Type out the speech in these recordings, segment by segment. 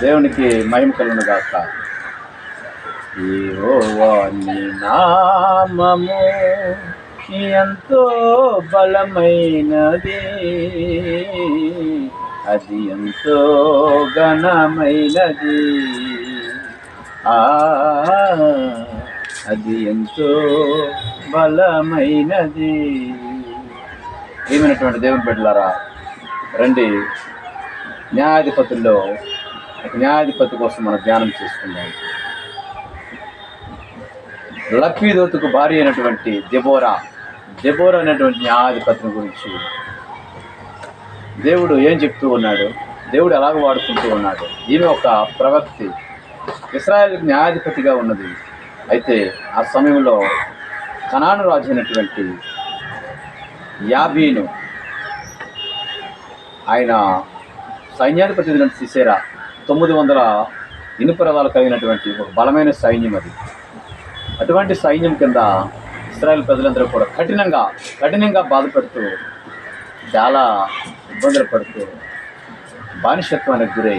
దేవునికి మహిమ కలుగును గాక. యెహోవా నీ నామము ఎంతో బలమైనది. అది ఎంతో ఘనమైనది. ఆ అది ఎంతో బలమైనది. ఏమైనటువంటి దేవుని బిడ్డలారా రండి. న్యాయాధిపతుల్లో న్యాయాధిపతి కోసం మనం ధ్యానం చేసుకుందాం లక్ష్మీదోతుకు భార్య అయినటువంటి దెబోరా దెబోరా అనేటువంటి న్యాయాధిపతిని గురించి దేవుడు ఏం చెప్తూ ఉన్నాడు? దేవుడు ఎలాగ వాడుకుంటూ ఉన్నాడు? ఈమె ఒక ప్రవక్తి. ఇస్రాయల్ న్యాయాధిపతిగా ఉన్నది. అయితే ఆ సమయంలో కనాను రాజు అయినటువంటి యాబీను ఆయన సైన్యాధిపతి తీసేరా సిసేరా తొమ్మిది వందల ఇనుప రథాలు కలిగినటువంటి ఒక బలమైన సైన్యం అది. అటువంటి సైన్యం కింద ఇస్రాయల్ ప్రజలందరూ కూడా కఠినంగా కఠినంగా బాధపడుతూ చాలా ఇబ్బందులు పడుతూ బానిసత్వానికి గురై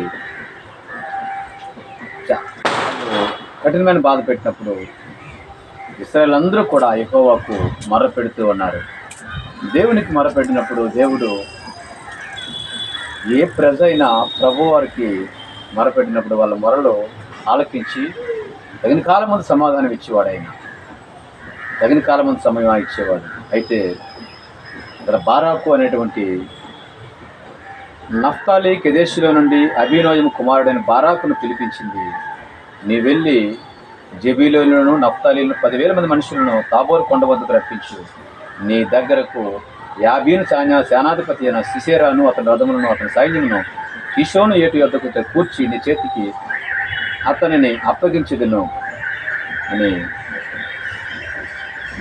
కఠినమైన బాధ పెట్టినప్పుడు ఇస్రాయల్ అందరూ కూడా ఎక్కువకు మర్ర పెడుతూ ఉన్నారు. దేవునికి మరపెట్టినప్పుడు దేవుడు ఏ ప్రజైనా ప్రభువారికి మొరపెట్టినప్పుడు వాళ్ళ మొరలో ఆలకించి తగిన కాలం ముందు సమాధానం ఇచ్చేవాడు ఆయన తగిన కాలం ముందు సమయం ఇచ్చేవాడు. అయితే ఇక్కడ బారాకు అనేటువంటి నఫ్తాలి కెదేశులో నుండి అభినోయం కుమారుడైన బారాకును పిలిపించింది. నీ వెళ్ళి జబీలోను నఫ్తాలీలను పదివేల మంది మనుషులను తాబోరు కొండ వద్దకు రప్పించు. నీ దగ్గరకు యాభీను సైన్య సేనాధిపతి అయిన సిసేరాను అతని రథములను అతని సైన్యమును కిషోను ఏటు యొద్దకు కూర్చి నీ చేతికి అతనిని అప్పగించదును అని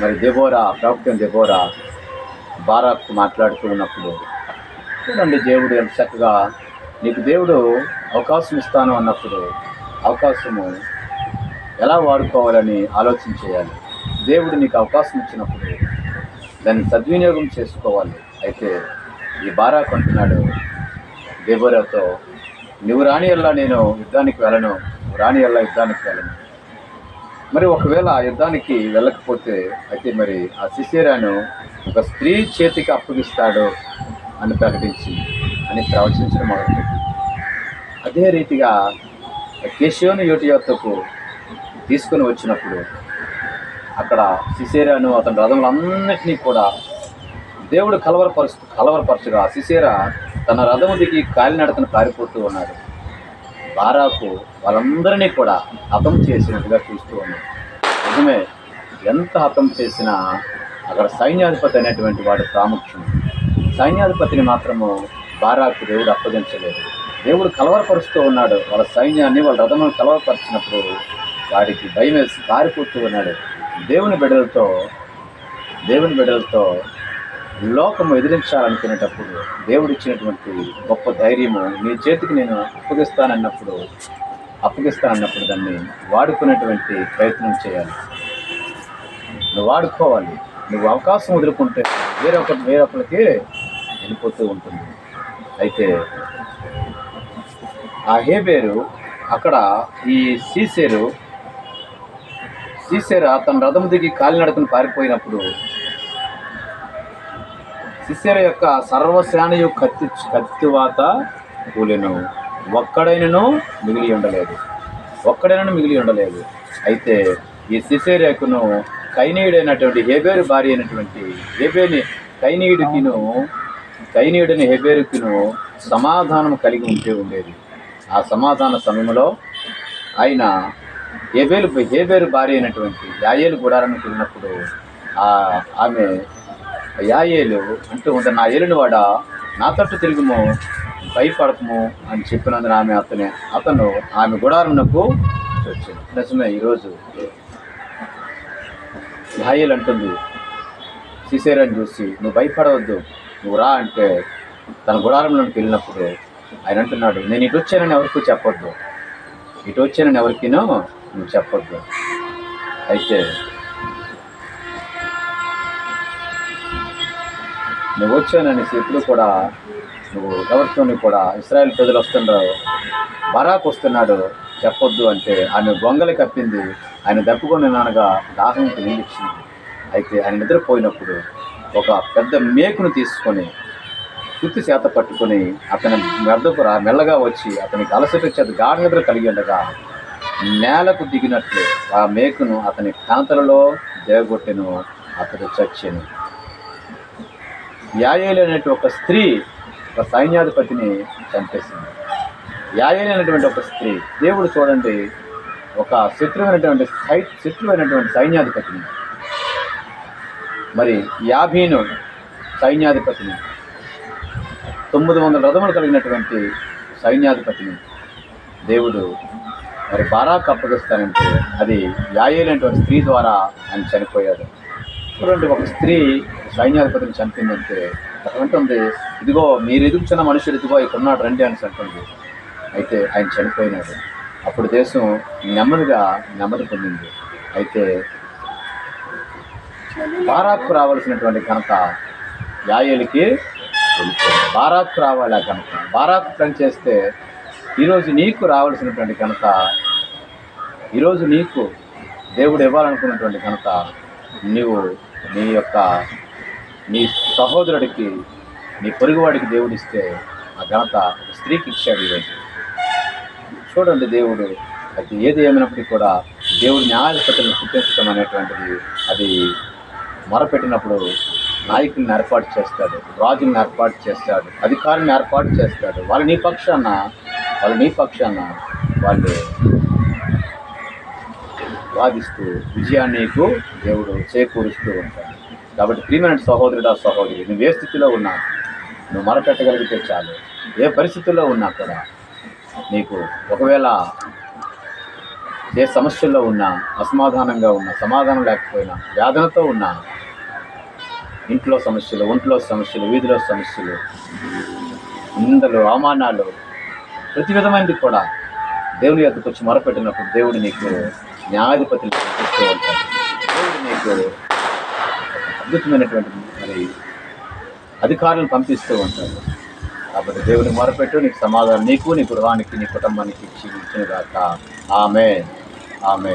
మరి దెబోరా ప్రవక్త దెబోరా బారాకు మాట్లాడుతూ ఉన్నప్పుడు చూడండి దేవుడు ఎంత చక్కగా నీకు దేవుడు అవకాశం ఇస్తాను అన్నప్పుడు అవకాశము ఎలా వాడుకోవాలని ఆలోచన చేయాలి? దేవుడు నీకు అవకాశం ఇచ్చినప్పుడు దాన్ని సద్వినియోగం చేసుకోవాలి. అయితే ఈ బారాకు అంటున్నాడు దేబోరాతో నువ్వు రాని వల్ల నేను యుద్ధానికి వెళ్ళను. రాని వల్ల యుద్ధానికి వెళ్ళను. మరి ఒకవేళ ఆ యుద్ధానికి వెళ్ళకపోతే అయితే మరి ఆ శిశిరాను ఒక స్త్రీ చేతికి అప్పగిస్తాడు అని ప్రకటించి అని ప్రవచించడం మొదలుపెట్టి అదే రీతిగా కేశవుని యోటియోత్తకు తీసుకుని వచ్చినప్పుడు అక్కడ శిశేరాను అతని రథములన్నింటినీ కూడా దేవుడు కలవరపరుస్తూ కలవరపరచుగా శిశేరా తన రథము దిగి కాలినడకను పారిపోతూ ఉన్నాడు. బారాకు వాళ్ళందరినీ కూడా హతం చేసినట్టుగా చూస్తూ ఉన్నాడు. నిజమే ఎంత హతం చేసినా అక్కడ సైన్యాధిపతి అనేటువంటి వాడు ప్రాముఖ్యం. సైన్యాధిపతిని మాత్రము బారాకు దేవుడు అప్పగించలేదు. దేవుడు కలవరపరుస్తూ ఉన్నాడు. వాళ్ళ సైన్యాన్ని వాళ్ళ రథమును కలవరపరిచినప్పుడు వాడికి భయం వేసి పారిపోతూ ఉన్నాడు. దేవుని బిడ్డలతో దేవుని బిడ్డలతో లోకము ఎదిరించాలనుకునేటప్పుడు దేవుడు ఇచ్చినటువంటి గొప్ప ధైర్యము నీ చేతికి నేను అప్పగిస్తానన్నప్పుడు అప్పగిస్తానన్నప్పుడు దాన్ని వాడుకునేటువంటి ప్రయత్నం చేయాలి. నువ్వు వాడుకోవాలి. నువ్వు అవకాశం వదులుకుంటే వేరొకటి వేరొకరికి వెళ్ళిపోతూ ఉంటుంది. అయితే ఆ హేబేరు అక్కడ ఈ సీసేరు సీసేరా తన రథం దిగి కాలినడకను పారిపోయినప్పుడు శిష్యుల యొక్క సర్వసేనయు కత్తి కత్తివాత కూలెను. ఒక్కడైనను మిగిలి ఉండలేదు. ఒక్కడైనను మిగిలి ఉండలేదు. అయితే ఈ సిసేరేకును కైనీయుడైనటువంటి హెబేరు భార్య అయినటువంటి హెబేని కైనీయుడికిను కైనీయుడని హెబేరుకిను సమాధానం కలిగి ఉంటే ఉండేది. ఆ సమాధాన సమయంలో ఆయన హేబేలు హేబేరు భార్య అయినటువంటి యాయేలు గుడారానికి వెళ్ళినప్పుడు ఆమె యాయేలు అంటూ ఉంటే నా ఏలుని వాడ నా తట్టు తిరుగుము భయపడకము అని చెప్పినందున ఆమె అతనే అతను ఆమె గుడారమునకు వచ్చింది నిజమే ఈరోజు యాయేలు అంటుంది సిసేరని చూసి నువ్వు భయపడవద్దు నువ్వు రా అంటే తన గుడారంలోకి వెళ్ళినప్పుడు ఆయన అంటున్నాడు నేను ఇటు వచ్చానని ఎవరికూ చెప్పొద్దు ఇటు వచ్చానని ఎవరికినో నువ్వు చెప్పొద్దు. అయితే నువ్వు వచ్చాననేసి ఎప్పుడు కూడా నువ్వు ఎవరితోని కూడా ఇస్రాయల్ ప్రజలు వస్తుండ్రో. బరాక్ వస్తున్నాడు చెప్పొద్దు అంటే ఆమె గొంగలి కప్పింది ఆయన దప్పుకొని నానగా దాహంకి నీళ్ళిచ్చింది అయితే ఆయన నిద్రపోయినప్పుడు ఒక పెద్ద మేకును తీసుకొని సుత్తి చేత పట్టుకొని అతని మెద్దకు రా మెల్లగా వచ్చి అతనికి అలసట చేత గాఢ నిద్ర కలిగి ఉండగా నేలకు దిగినట్లు ఆ మేకును అతని కాంతలలో దేవగొట్టెను అతడు చచ్చెను. యాయేలు అనేటువంటి ఒక స్త్రీ ఒక సైన్యాధిపతిని చంపేసింది. యాయేలు అనేటువంటి ఒక స్త్రీ దేవుడు చూడండి ఒక శత్రువైనటువంటి సై శత్రువైనటువంటి సైన్యాధిపతిని. మరి యాభీను సైన్యాధిపతిని తొమ్మిది వందల రథములు కలిగినటువంటి సైన్యాధిపతిని దేవుడు మరి బారాక్ అప్పగిస్తానంటే అది యాయేలైనటువంటి స్త్రీ ద్వారా ఆయన చనిపోయాడు. చూడండి ఒక స్త్రీ సైన్యాధిపతిని చంపిందంటే అటువంటి ఇదిగో మీరు ఎదుర్చిన మనుషులు ఇదిగో ఇక్కడ ఉన్నాడు రండి అని అంటుంది. అయితే ఆయన చనిపోయినాడు. అప్పుడు దేశం నెమ్మదిగా నెమ్మది పొందింది. అయితే బారాక్కు రావాల్సినటువంటి ఘనత యాయలకి వెళ్ళిపోయింది బారాక్కు రావాలి ఆ ఘనత. బారాక్ పని చేస్తే ఈరోజు నీకు రావాల్సినటువంటి ఘనత ఈరోజు నీకు దేవుడు ఇవ్వాలనుకున్నటువంటి ఘనత నీవు నీ యొక్క నీ సహోదరుడికి నీ పొరుగువాడికి దేవుడిస్తే ఆ ఘనత స్త్రీకి ఇచ్చాడు ఈరోజు. చూడండి దేవుడు అది ఏది ఏమైనప్పటికీ కూడా దేవుడు న్యాయాధిపతులను పుట్టించడం అనేటువంటిది అది మొరపెట్టినప్పుడు నాయకుల్ని ఏర్పాటు చేస్తాడు రాజుల్ని ఏర్పాటు చేస్తాడు అధికారులను ఏర్పాటు చేస్తాడు. వాళ్ళ నీ పక్షాన వాళ్ళు నీ పక్షాన వాళ్ళు వాదిస్తూ విజయాన్ని నీకు దేవుడు చేకూరుస్తూ ఉంటాడు. కాబట్టి ప్రియమైన సహోదరుడా సహోదరి నువ్వు ఏ స్థితిలో ఉన్నా నువ్వు మరపెట్టగలిగితే చాలు. ఏ పరిస్థితుల్లో ఉన్నా కూడా నీకు ఒకవేళ ఏ సమస్యల్లో ఉన్నా అసమాధానంగా ఉన్నా సమాధానం లేకపోయినా వేదనతో ఉన్నా ఇంట్లో సమస్యలు ఒంట్లో సమస్యలు వీధిలో సమస్యలు నిందలు అవమానాలు ప్రతి విధమైనది కూడా దేవుని యొక్కకు వచ్చి మొరపెట్టినప్పుడు దేవుడు నీకు న్యాయాధిపతులు చూస్తూ ఉంటారు దేవుడు నీకు అద్భుతమైనటువంటి మరి అధికారులను పంపిస్తూ ఉంటారు. కాబట్టి దేవుని మొరపెట్టు నీకు సమాధానం నీకు నీ గృహానికి నీ కుటుంబానికి ఇచ్చి ఇచ్చిన దాకా. ఆమె ఆమె